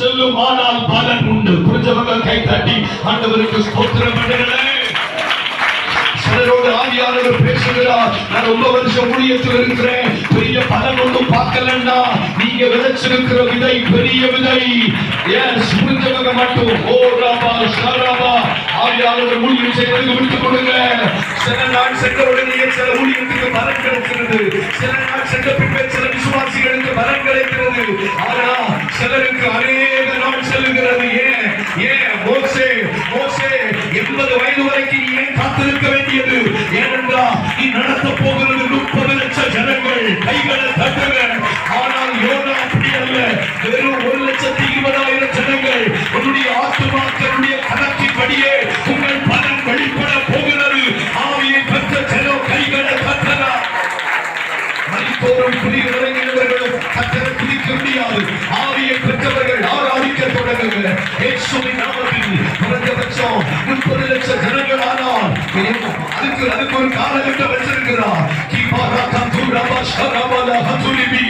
செல்லும் ஆனால் பலன் உண்டு. புரிஞ்சவங்க கை தட்டி ஆண்டவருக்கு ஸ்தோத்திரம் பண்ணுங்களே. சிலரோடு ஆவியானவர் பேசுகிறார் நான் ரொம்ப வருஷம் ஊழியத்தில் இருக்கிறேன். பெரிய பலன் ஒன்றும் பார்க்கலன்னா நீங்க விதைச்சிருக்கிற விதை பெரிய விதை. எஸ் புரிஞ்சவங்க மட்டும் ஓ ராபா ஷராபா ஆவியானவர் ஊழியம் செய்யறதுக்கு விட்டுக் கொடுங்க. சில நாள் சென்ற உடனே சில ஊழியத்துக்கு பலன் கிடைக்கிறது. சில நாள் சென்ற பின்பே சில விசுவாசிகளுக்கு பலன் கிடைக்கிறது. ஆனா சிலருக்கு அநேக சொல்லுகிறது ஏன் ஏன் மோசே மோசே எண்பது வயது வரைக்கும் நீ ஏன் காத்திருக்க வேண்டியது? ஏனென்றால் நீ நடத்த போகிறது முப்பது லட்சம் ஜனங்கள் கைகளை தட்டுக ஆனால் யோனா அப்படி அல்ல. வெறும் ஒரு லட்சத்தி இருபதாயிரம் ஜனங்கள் உன்னுடைய ஆத்துமாக்களுடைய கணக்கின்படியே உங்கள் பணம் வெளிப்பட போகிறது. ஆவியை பெற்ற ஜனம் கைகளை தட்டலாம். மணித்தோறும் புதிய நாமத்தில் குறைந்தபட்சம் முப்பது லட்சம் ஜனங்கள் ஆனால் அதுக்கு அதுக்கு ஒரு காலகட்டம் வச்சிருக்கிறார். கீபா ராகா தூரபா ஷரபா லஹதுலிபி